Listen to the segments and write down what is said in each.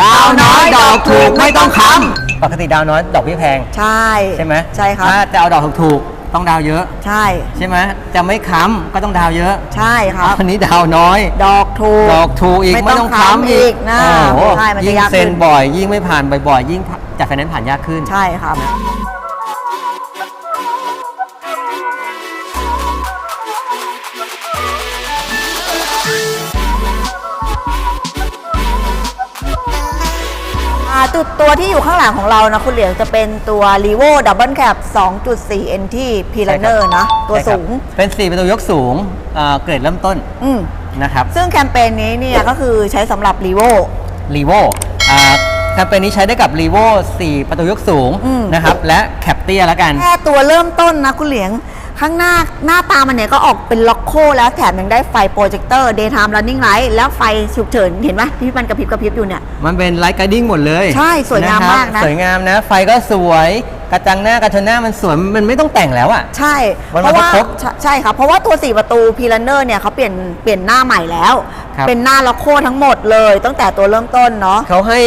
ดาวน้อยดอกถูกไม่ต้องค้ำปกติดาวน้อยดอกพี่แพง ใช่ ใช่ไหมใช่ครับ ถ้าจะเอาดอกถูกๆต้องดาวเยอะ ใช่ ใช่ไหมจะไม่ค้ำก็ต้องดาวเยอะใช่ครับ อันนี้ดาวน้อย ดอกถูกดอกถูกอีกไม่ไม่ต้ต้อองงค้ำค้ำอีอีกกนะโอ้โหใช่มันจะยิ่งยากขึ้นเซ็นบ่อย ยิ่งไม่ผ่านบ่อยๆยิ่งจากไฟแนนซ์ผ่านยากขึ้น ใช่ครับ ตัวตัวที่อยู่ข้างหลังของเรานะ คุณเหลียงจะเป็นตัว r e v o Double Cap 2.4 NT p l a n e r นะ ตัวใช่ครับสูง เป็น 4 ประตูยกสูงเอ่อเกรดเริ่มต้นอืมนะครับซึ่งแคมเปญนี้เนี่ยก็คือใช้สำหรับ r e v o รีโวแคมเปญนี้ใช้ได้กับ r e v o 4ประตูยกสูงอืม นะครับและแคปเตียแล้วกัน แค่ตัวเริ่มต้นนะคุณเหลียง ข้างหน้าหน้าตามันเนี่ยก็ออกเป็นล็อกโคแล้วแถมยังได้ไฟโปรเจคเตอร์ daytime running light แล้วไฟฉุกเฉินเห็นไหมที่มันกระพริบกระพริบอยู่เนี่ย มันเป็นไลท์การ์ดิ้งหมดเลยใช่สวยงามครับมากนะ สวยงามนะ ไฟก็สวยกระจังหน้ากระชนหน้ามันสวยมันไม่ต้องแต่งแล้วอะใช่มันเพราะว่ามาครบ ใช่ใช่ครับเพราะว่าตัว4ประตูพีลันเนอร์เนี่ยเขาเปลี่ยนเปลี่ยนหน้าใหม่แล้ว ครับ เป็นหน้าล็อกโคทั้งหมดเลย ตั้งแต่ตัวเริ่มต้นเนาะ เขาให้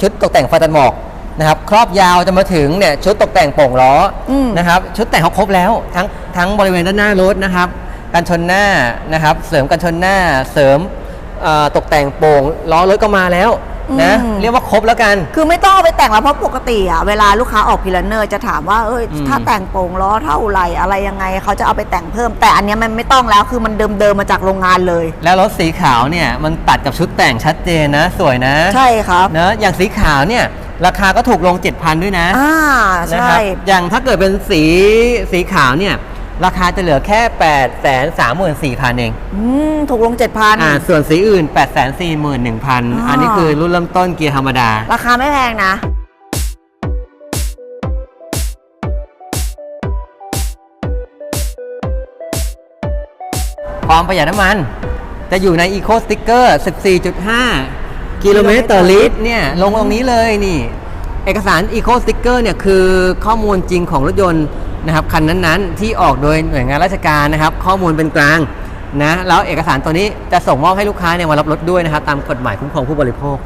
ชุดตกแต่งไฟตัดหมอก นะครับครอบยาวจะมาถึงเนี่ยชุดตกแต่งโป่งล้ออมนะครับชุดแต่งเขาครบแล้วทั้งทั้งบริเวณด้านหน้ารถนะครับกันชนหน้านะครับ เสริมกันชนหน้า เสริมเอ่อตกแต่งโป่งล้อรถก็มาแล้วนะอืมเรียกว่าครบแล้วกัน คือไม่ต้องเอาไปแต่งแล้วเพราะปกติอะเวลาลูกค้าออกพีลันเนอร์จะถามว่าเอ้ยอืมถ้าแต่งโป่งล้อเท่าไหร่อะไรยังไงเขาจะเอาไปแต่งเพิ่ม แต่อันเนี้ยมันไม่ต้องแล้วคือมันเดิมๆมาจากโรงงานเลย แล้วรถสีขาวเนี่ยมันตัดกับชุดแต่งชัดเจนนะ สวยนะ ใช่ครับเนอะอย่างสีขาวเนี่ย ราคาก็ถูกลง 7,000 ด้วยนะอ่านะใช่ครับอย่างถ้าเกิดเป็นสีสีขาวเนี่ย ราคาจะเหลือแค่ 8 3 4 0 0 0 เอง อืม ถูกลงเจ็ดพันอ่าส่วนสีอื่น 8 4 1 0 0 0 อันนี้คือรุ่นเริ่มต้นเกียร์ธรรมดา ราคาไม่แพงนะ ความประหยัดน้ำมัน จะอยู่ใน Eco Sticker 14.5 กิโลเมตรต่อลิตรเนี่ยลงตรงนี้เลยนี่ เอกสาร Eco Sticker เนี่ยคือข้อมูลจริงของรถยนต์นะครับคันนั้นๆ ที่ออกโดยหน่วยงานราชการนะครับ ข้อมูลเป็นกลางนะแล้วเอกสารตัวนี้จะส่งมอบให้ลูกค้าเนี่ยมารับรถด้วยนะครับตามกฎหมายคุ้มครองผู้บริโภค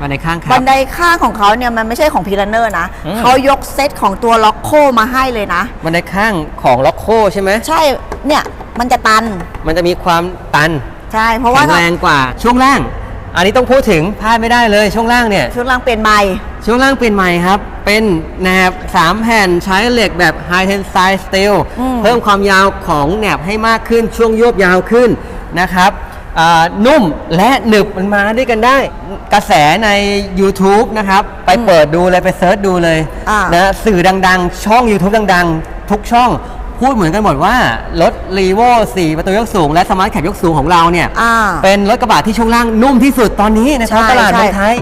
มาในข้างครับับนไดข้างของเขาเนี่ยมันไม่ใช่ของพีลันเนอร์นะอืมเขายกเซตของตัวล็อกโคมาให้เลยนะบันไดข้างของล็อกโคใช่ไหมใช่เนี่ยมันจะตัน มันจะมีความตันใช่เพราะว่าแข็งแรงกว่าช่วงล่าง อันนี้ต้องพูดถึงพลาดไม่ได้เลยช่วงล่างเนี่ยชุดล่างเปลี่ยนใหม่ช่วงล่างเปลี่ยนใหม่ครับ เป็นแหนบ3แผ่นใช้เหล็กแบบ High Tensile Steel อืมเพิ่มความยาวของแหนบให้มากขึ้นช่วงโยบยาวขึ้นนะครับอ่านุ่มและหนึบมันมาด้วยกันได้ กระแสใน YouTube นะครับ ไปเปิดดูเลย ไปเซิร์ชดูเลยอ่านะสื่อดังๆ ช่อง YouTube ดังๆ ทุกช่อง พูดเหมือนกันหมดว่า รถ r e v o 4ประตูยกสูง และสมาร์ทแคปยกสูงของเราเนี่ย อ่า เป็นรถกระบะที่ช่วงล่างนุ่มที่สุดตอนนี้ในท้องใช่ตลาดใช่ เมืองไทย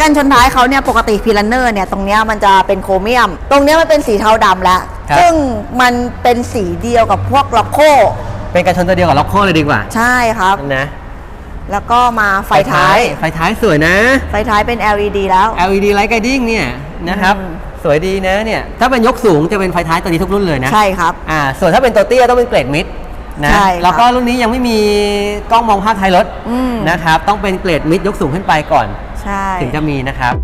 กันชนท้ายเขาเนี่ยปกติพีลันเนอร์เนี่ยตรงเนี้ยมันจะเป็นโครเมียม ตรงเนี้ยมันเป็นสีเทาดำแล้ว ครับ ซึ่งมันเป็นสีเดียวกับพวกล็อกโคเป็นการชนตัวเดียวกับล็อกโคเลยดีกว่า ใช่ครับ นะ แล้วก็มาไฟท้าย ไฟท้ายสวยนะ ไฟท้ายเป็น LED แล้ว LED light guiding เนี่ยนะครับอืมสวยดีนะเนี่ย ถ้าเป็นยกสูงจะเป็นไฟท้ายตัวนี้ทุกรุ่นเลยนะ ใช่ครับ อ่า ส่วนถ้าเป็นตัวเตี้ยต้องเป็นเกรดมิดนะใช่ครับแล้วก็รุ่นนี้ยังไม่มีกล้องมองภาพท้ายรถอืมนะครับ ต้องเป็นเกรดมิดยกสูงขึ้นไปก่อน ใช่ ถึงจะมีนะครับ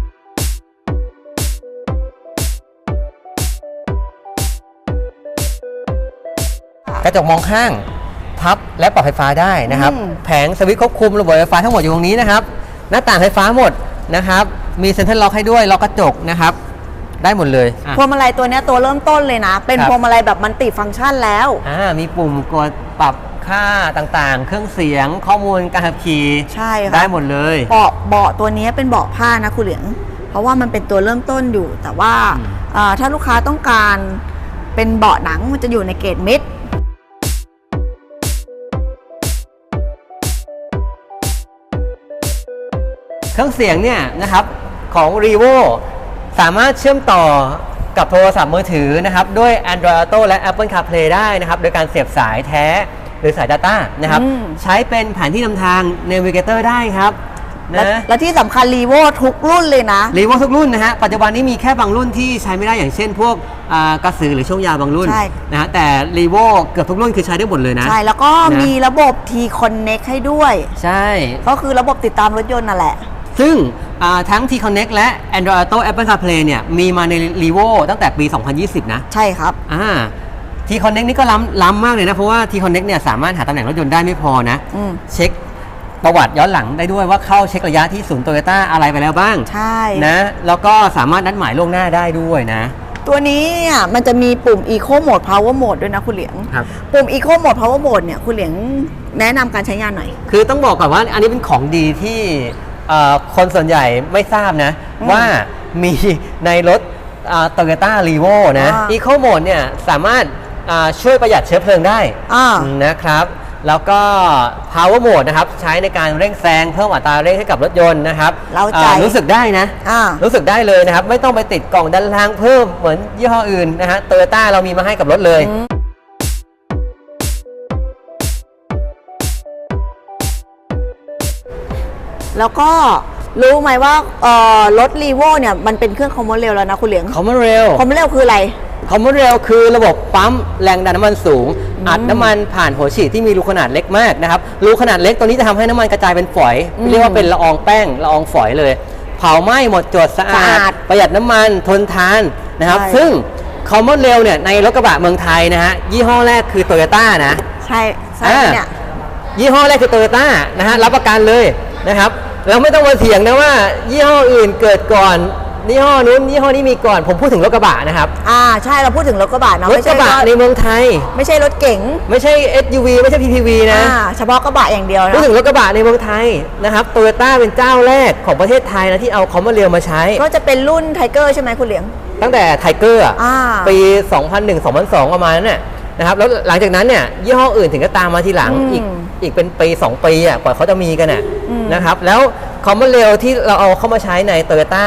กระจกมองข้าง พับและปรับไฟฟ้าได้นะครับ อืม แผงสวิตช์ควบคุมระบบไฟฟ้าทั้งหมดอยู่ตรงนี้นะครับ หน้าต่างไฟฟ้าหมดนะครับ มีเซ็นทรัลล็อกให้ด้วยล็อกกระจกนะครับ ได้หมดเลยอะ พวงมาลัยตัวเนี้ยตัวเริ่มต้นเลยนะ เป็นครับ พวงมาลัยแบบมันติฟังก์ชันแล้ว อ่ามีปุ่มกดปรับค่าต่างๆ เครื่องเสียงข้อมูลการขับขี่ใช่ครับได้หมดเลย เบาะเบาะตัวนี้เป็นเบาะผ้านะคุณเหลียงเพราะว่ามันเป็นตัวเริ่มต้นอยู่ แต่ว่าอืม เอ่อถ้าลูกค้าต้องการเป็นเบาะหนังมันจะอยู่ในเกรดมิด เครื่องเสียงเนี่ยนะครับของ r e v o สามารถเชื่อมต่อกับโทรศัพท์มือถือนะครับด้วย Android Auto และ Apple CarPlay ได้นะครับ โดยการเสียบสายแท้หรือสาย Data นะครับ อืม ใช้เป็นแผนที่นำทาง Navigator ได้ครับและนะ และที่สำคัญรีโวทุกรุ่นเลยนะ รีโวทุกรุ่นนะฮะ ปัจจุบันนี้มีแค่บางรุ่นที่ใช้ไม่ได้อย่างเช่น พวกอ่ากระสือหรือช่วงยาวบางรุ่นใช่ นะฮะแต่รีโวเกือบทุกรุ่นคือใช้ได้หมดเลยนะ ใช่ แล้วก็นะ มีระบบ T Connect ให้ด้วย ใช่ ก็คือระบบติดตามรถยนต์นั่นแหละ ซึ่งอ่าทั้ง T-Connect และ Android Auto Apple CarPlay เนี่ยมีมาใน r e v o ตั้งแต่ปี 2020 นะ ใช่ครับอ่า T-Connect นี่ก็ล้ำล้ำมากเลยนะ เพราะว่า T-Connect เนี่ยสามารถหาตำแหน่งรถยนต์ได้ไม่พอนะอืมเช็คประวัติย้อนหลังได้ด้วยว่าเข้าเช็คระยะที่ศูนย์โตโยต้าอะไรไปแล้วบ้าง ใช่นะแล้วก็สามารถนัดหมายล่วงหน้าได้ด้วยนะ ตัวนี้เนี่ยมันจะมีปุ่ม Eco Mode Power Mode ด้วยนะคุณเหลียงครับปุ่ม Eco Mode Power Mode เนี่ยคุณเหลียงแนะนำการใช้งานหน่อย คือต้องบอกก่อนว่าอันนี้เป็นของดีที่ เอ่อคนส่วนใหญ่ไม่ทราบนะอืมว่ามีในรถโตโยต้ารีโวนะอ่าอีโคโหมดเนี่ยสามารถอ่าช่วยประหยัดเชื้อเพลิงได้อ่า นะครับ แล้วก็ power mode นะครับ ใช้ในการเร่งแซงเพิ่มอัตราเร่งให้กับรถยนต์นะครับเร้าใจ อ่รู้สึกได้นะ อ่า รู้สึกได้เลยนะครับ ไม่ต้องไปติดกล่องดันรางเพิ่มเหมือนยี่ห้ออื่นนะฮะโตโยต้าเรามีมาให้กับรถเลย แล้วก็รู้ไหมว่าเอ่อรถรีโวเนี่ยมันเป็นเครื่องคอมมอนเรลแล้วนะคุณเหลียงคอมมอนเรลคอมมอนเรลคืออะไรคอมมอนเรลคือระบบปั๊มแรงดันน้ำมันสูง อัดน้ำมันผ่านหัวฉีดที่มีรูขนาดเล็กมากนะครับรูขนาดเล็กตัวนี้จะทำให้น้ำมันกระจายเป็นฝอยอืมเรียกว่าเป็นละอองแป้งละอองฝอยเลย เผาไหม้หมดจดสะอาสะอาดดประหยัดน้ำมันทนทานนะครับใช่ซึ่งคอมมอนเรลเนี่ยในรถกระบะเมืองไทยนะฮะยี่ห้อแรกคือโตโยต้านะ ใช่ใช่อ่าเนี่ยยี่ห้อแรกคือโตโยต้านะฮะรับประกันเลย นะครับเราไม่ต้องมาเถียงนะว่า ยี่ห้ออื่นเกิดก่อนยี่ห้อนู้นยี่ห้อนี้มีก่อนผมพูดถึงรถกระบะนะครับอ่าใช่เราพูดถึงรถกระบะเนาะรถไม่กใช่ระบะรถในเมืองไทย ไม่ใช่รถเก๋งไม่ใช่ SUV ไม่ใช่ PPV นะ อ่าเฉพาะกระบะอย่างเดียวพูดนะถึงรถกระบะในเมืองไทยนะครับโตโยต้าเป็นเจ้าแรกของประเทศไทยนะที่เอาคอมมอนเรลมาใช้ ก็จะเป็นรุ่นไทเกอร์ใช่ไหมคุณเหลียง ตั้งแต่ไทเกอร์อ่า ปี 2001 2002 ประมาณนั้นน่ะนะครับแล้วหลังจากนั้นเนี่ยยี่ห้ออื่นถึงก็ตามมาทีหลังอืมอีกอีกเป็นปี 2 ปีอะกว่าเขาจะมีกันน่ะอืมนะครับแล้วคอมมอนเรลที่เราเอาเข้ามาใช้ในโตโยต้า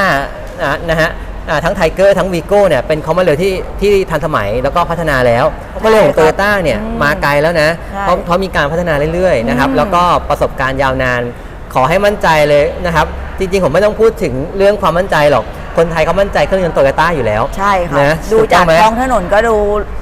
นะนะฮะอ่าทั้งไทเกอร์ทั้งวีโก้เนี่ยเป็นคอมมอนเรลที่ที่ทันสมัยแล้วก็พัฒนาแล้วคอมมอนเรลของโตโยต้าเนี่ยอืมมาไกลแล้วนะใช่เพราะเพราะมีการพัฒนาเรื่อยๆนะครับอืมแล้วก็ประสบการณ์ยาวนานขอให้มั่นใจเลยนะครับ จริงๆ ผมไม่ต้องพูดถึงเรื่องความมั่นใจหรอก คนไทยเขามั่นใจเครื่องยนต์โตโยต้าอยู่แล้ว ใช่ค่ะนะดูถูต้จาอกงไหมท้องถนนก็ดู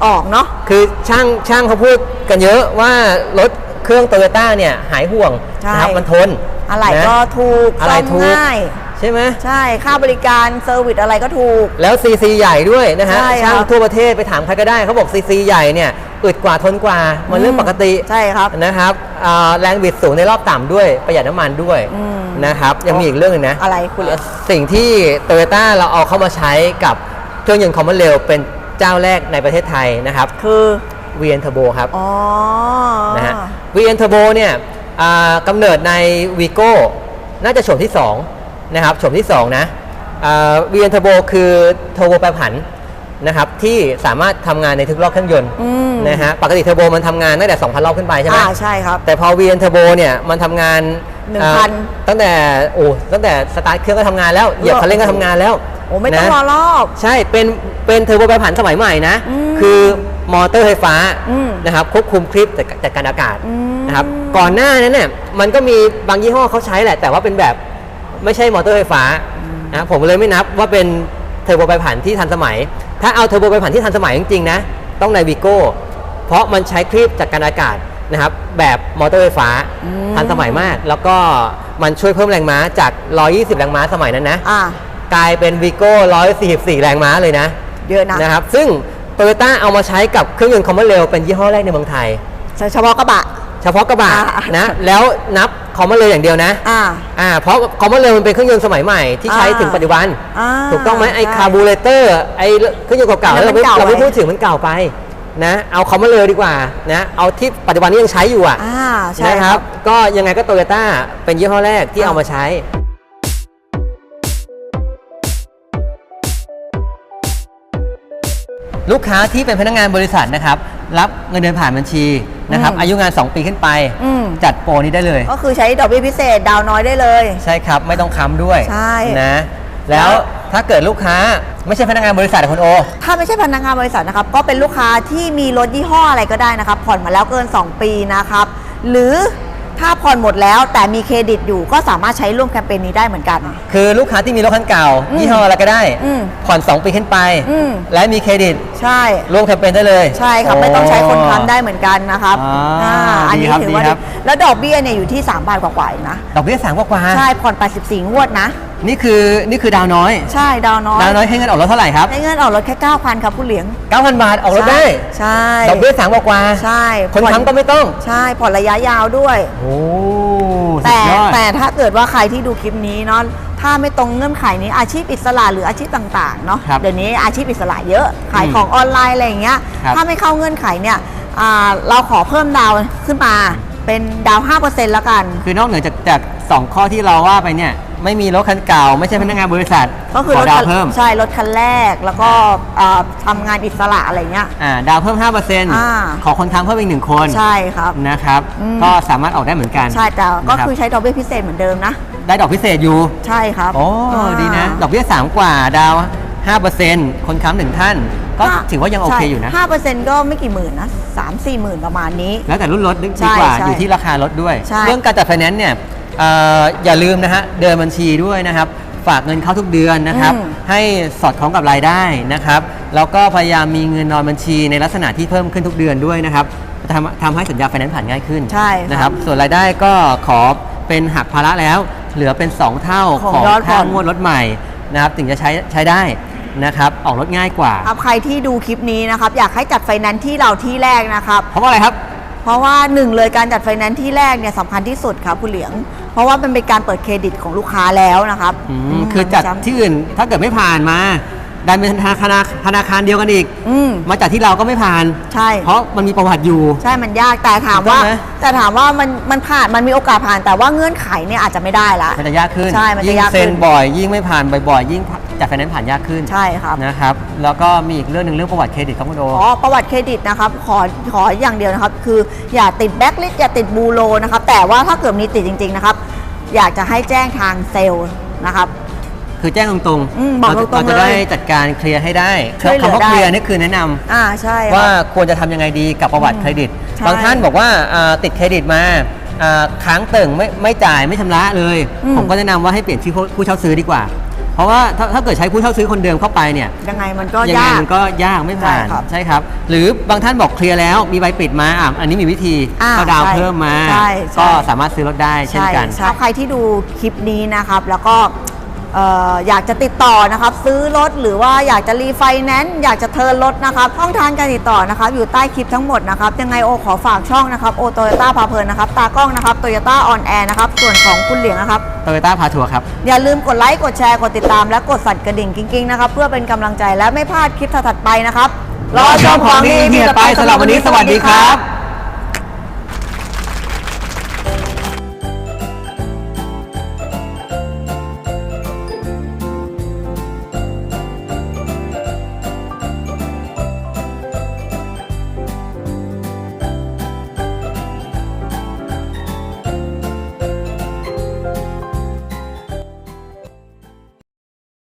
ออกเนาะคือช่างช่างเขาพูดกันเยอะว่ารถ เครื่องโตโยต้าเนี่ยหายห่วงใช่นะครับมันทนอะไรนะก็ถูกอะไรซ่มถูกง่ายใช่ไหมใช่ค่าบริการเซอร์วิสอะไรก็ถูก แล้วซีซีใหญ่ด้วยนะฮะใช่ครับช่างทั่วประเทศไปถามใครก็ได้เขาบอกซีซีใหญ่เนี่ยอึดกว่าทนกว่ามันเรื่องปกติใช่ครับนะครับอ่าแรงบิดสูงในรอบต่ำด้วยประหยัดน้ำมันด้วยอืมนะครับยังมีอีกเรื่องหนึงนะอะไรคุณเหลียงสิ่งที่โตโยต้าเราเอาเข้ามาใช้กับเครื่องยนต์คอมมอนเรลเป็นเจ้าแรกในประเทศไทยนะครับ คือ VN Turbo ครับอ๋อนะฮะ VN Turbo เนี่ยอ่ากำเนิดใน Vigo น่าจะโฉมที่ 2 นะครับโฉมที่ 2 นะอ่า VN Turbo คือเทอร์โบแปรผันนะครับที่สามารถทำงานในทุกรอบเครื่องยนต์อืมนะฮะปกติเทอร์โบมันทำงานตั้งแต่ 2,000 รอบขึ้นไปใช่ไหมอ่าใช่ครับ แต่พอ VN Turbo เนี่ยมันทำงาน1,000อ่าตั้งแต่โอ้ตั้งแต่สตาร์ทเครื่องก็ทำงานแล้วเหยียบคันเร่งก็ทำงานแล้วโอ้ไม่ต้องนะรอรอบ ใช่เป็น เป็นเทอร์โบแปรผันสมัยใหม่นะอืมคือมอเตอร์ไฟฟ้าอืมนะครับควบคุมคลิปจากจากการอากาศอืมนะครับก่อนหน้านั้นเนี่ยมันก็มีบางยี่ห้อเขาใช้แหละ แต่ว่าเป็นแบบไม่ใช่มอเตอร์ไฟฟ้านะผมเลยไม่นับว่าเป็นเทอร์โบแปรผันที่ทันสมัย ถ้าเอาเทอร์โบแปรผันที่ทันสมัยจริงๆนะต้องในวีโก้เพราะมันใช้คลิปจากการอากาศนะครับแบบมอเตอร์ไฟฟ้าอืมทันสมัยมาก แล้วก็มันช่วยเพิ่มแรงม้าจาก 120 แรงม้าสมัยนั้นนะอ่ากลายเป็นวีโก้144 แรงม้าเลยนะ เยอะนะนะครับ ซึ่งโตโยต้าเอามาใช้กับเครื่องยนต์คอมมอนเรลเป็นยี่ห้อแรกในเมืองไทย เฉพาะกระบะ เฉพาะกระบะอ่านะ แล้วนับคอมมอนเรลอย่างเดียวนะอ่าอ่าเพราะคอมมอนเรลมันเป็นเครื่องยนต์สมัยใหม่ที่ใช้อ่าถึงปัจจุบันอ่าถูกต้องไหมไอใช่คาร์บูเรเตอร์ไอเครื่องยนต์เก่าๆอันนั้เรานไม่มันเก่าเราไม่ไปพูดถึงมันเก่าไปนะเอาคอมมอนเรลดีกว่านะเอาที่ปัจจุบันนี้ยังใช้อยู่อะอ่าใช่นะคครัรับบก็ยังไงก็โตโยต้าเป็นยี่ห้อแรกที่อ่าเอามาใช้ ลูกค้าที่เป็นพนักงานบริษัทนะครับ รับเงินเดือนผ่านบัญชีนะครับ อืมอายุงาน 2 ปีขึ้นไป อืม จัดโปรนี้ได้เลย ก็คือใช้ดอกเบี้ยพิเศษดาวน้อยได้เลย ใช่ครับ ไม่ต้องค้ำด้วยใช่ นะ แล้วถ้าเกิดลูกค้าไม่ใช่พนักงานบริษัทอะคุณโอ ถ้าไม่ใช่พนักงานบริษัทนะครับ ก็เป็นลูกค้าที่มีรถยี่ห้ออะไรก็ได้นะครับ ผ่อนมาแล้วเกิน 2 ปีนะครับ หรือ ถ้าผ่อนหมดแล้วแต่มีเครดิตอยู่ก็สามารถใช้ร่วมแคมเปญนี้ได้เหมือนกัน คือลูกค้าที่มีรถคันเก่าอืมยี่ห้ออะไรก็ได้ อืมผ่อน 2 ปีขึ้นไป อืม และมีเครดิตใช่ ร่วมแคมเปญได้เลย ใช่ครับไม่ต้องใช้คนค้ำได้เหมือนกันนะครับอ่าอันดีนี้ครับถือว่าดีครับดีแล้วดอกเบี้ยเนี่ยอยู่ที่ 3 บาทกว่าๆเองนะ ดอกเบี้ยสามกว่าๆ ใช่ผ่อน84งวดนะนี่คือนี่คือดาวน้อย ใช่ดาวน้อยดาวน้อยให้เงินออกรถเท่าไหร่ครับได้เงินออกรถแค่9,000ครับผู้เหลียง9,000 บาทออกรถได้ใช่ดอกเบี้ยสามกว่าๆใช่คนผ่อค้ำก็ไม่ต้อง ใช่ผ่อนระยะยาวด้วยโอ้สุแต่ดยอดแต่ถ้าเกิดว่าใครที่ดูคลิปนี้เนาะถ้าไม่ตรงเงื่อนไขนี้อาชีพอิสระหรืออาชีพต่างๆเนาะครับเดี๋ยวนี้อาชีพอิสระเยอะขายของออนไลน์อะไรอย่างเงี้ยครับถ้าไม่เข้าเงื่อนไขเนี่ยอ่าเราขอเพิ่มดาวขึ้นมาเป็นดาว5%แล้วกัน คือนอกเหนือจากจากสองข้อที่เราว่าไปเนี่ย ไม่มีรถคันเก่า ไม่ใช่พนักงานบริษัทก็คือขรอถดาวคันเพิ่มใช่รถคันแรกแล้วก็อ่าทำงานอิสระอะไรเงี้ย อ่าดาวเพิ่ม อ่า 5%ขอคนค้ำเพิ่มอีกหนึ่งคนใช่ครับ นะครับ อืม ก็สามารถออกได้เหมือนกันใช่แต่ก็นะครับคือใช้ดอกเบี้ยพิเศษเหมือนเดิมนะ ได้ดอกพิเศษอยู่ ใช่ครับโอ้า ดีนะ ดอกเบี้ย3กว่าดาว 5%คนค้ำหนึ่งท่าน ก็ถือว่ายังโอเคอยู่นะ ห้าเปอร์เซ็นต์ก็ไม่กี่หมื่นนะสามสี่หมื่นประมาณนี้ แล้วแต่รุ่นรถดีใช่กว่าใช่อยู่ที่ราคา รถด้วย ใช่ เรื่องการจัดไฟแนนซ์เนี่ยเอ่ออย่าลืมนะฮะเดินบัญชีด้วยนะครับ ฝากเงินเข้าทุกเดือนนะครับ อืม ให้สอดคล้องกับรายได้นะครับ แล้วก็พยายามมีเงินนอนบัญชีในลักษณะที่เพิ่มขึ้นทุกเดือนด้วยนะครับทำทำให้สัญญาไฟแนนซ์ผ่านง่ายขึ้นใช่ครับนะครับ ส่วนรายได้ก็ขอเป็นหักภาระแล้ว เหลือเป็น 2 เท่าของของยอดผ่ค่าอน งวดรถใหม่นะครับ ถึงจะใช้ใช้ได้นะครับ ออกรถง่ายกว่า ครับใครที่ดูคลิปนี้นะครับ อยากให้จัดไฟแนนซ์ที่เราที่แรกนะครับ เพราะว่าอะไรครับ เพราะว่าหนึ่งเลยการจัดไฟแนนซ์ที่แรกเนี่ยสำคัญที่สุดครับคุณเหลียง เพราะว่ามันเป็นการเปิดเครดิตของลูกค้าแล้วนะครับอืมมคือจัดมันจำที่อื่นถ้าเกิดไม่ผ่านมาดันเป็นธนาคารธนาคารเดียวกันอีก อืม มาจัดที่เราก็ไม่ผ่าน ใช่ เพราะมันมีประวัติอยู่ ใช่มันยากแต่ถามว่า ถูกต้องไหม แต่ถามว่ามันมันผ่านมันมีโอกาสผ่านแต่ว่าเงื่อนไขเนี่ยอาจจะไม่ได้ละ มันจะยากขึ้นใช่มันจะยิ่งยากขึ้น เซ็นบ่อย ยิ่งไม่ผ่านบ่อยๆยิ่ง จัดไฟแนนซ์ผ่านยากขึ้นใช่ครับ นะครับ แล้วก็มีอีกเรื่องหนึ่งเรื่องประวัติเครดิตครับคุณโดอ๋อประวัติเครดิตนะครับขอขออย่างเดียวนะครับ คืออย่าติดแบ็คลิสอย่าติดบูโรนะครับ แต่ว่าถ้าเกิดมีติดจริง ๆ นะครับ อยากจะให้แจ้งทางเซลล์นะครับ คือแจ้งตรงอืมบอกเราตรงๆเราจะเลยได้จัดการเคลียร์ให้ได้ช่วยเหลือคำว่าได้ เคลียร์นี่คือแนะนำอ่าใช่ครับ ว่าควรจะทำยังไงดีกับประวัติเครดิต ใช่ บางท่านบอกว่าอ่าติดเครดิตมาอ่าค้างเติ่งไม่ไม่จ่ายไม่ชำระเลยอืมผมก็แนะนำว่าให้เปลี่ยนชื่อผู้ผู้เช่าซื้อดีกว่า เพราะว่าถ้าถ้าเกิดใช้ผู้เช่าซื้อคนเดิมเข้าไปเนี่ยยังไงมันก็ยังไงยาก มันก็ยากไม่ผ่านใช่ครับใช่ครับ หรือบางท่านบอกเคลียร์แล้วมีใบปิดมาอะอันนี้มีวิธีอ่าก็ดาวน์ใช่เพิ่มมา ใช่ใช่ ก็สามารถซื้อรถได้เช่นกัน ใช่ใครที่ดูคลิปนี้นะครับ แล้วก็เอ่ออยากจะติดต่อนะครับ ซื้อรถหรือว่าอยากจะรีไฟแนนซ์อยากจะเทิร์นรถนะครับช่องทางการติดต่อนะครับ อยู่ใต้คลิปทั้งหมดนะครับ ยังไงโอขอฝากช่องนะครับโอโตโยต้าพาเพลินนะครับ ตากล้องนะครับโตโยต้าออนแอร์นะครับ ส่วนของคุณเหลียงนะครับโตโยต้าพาทัวร์ครับ อย่าลืมกดไลค์กดแชร์กดติดตาม และกดสั่นกระดิ่งกิ๊งๆนะครับเพื่อเป็นกำลังใจและไม่พลาดคลิปถัดๆไปนะครับรอชมของดีที่จะไปสำหรับวันนี้สวัสดีครับ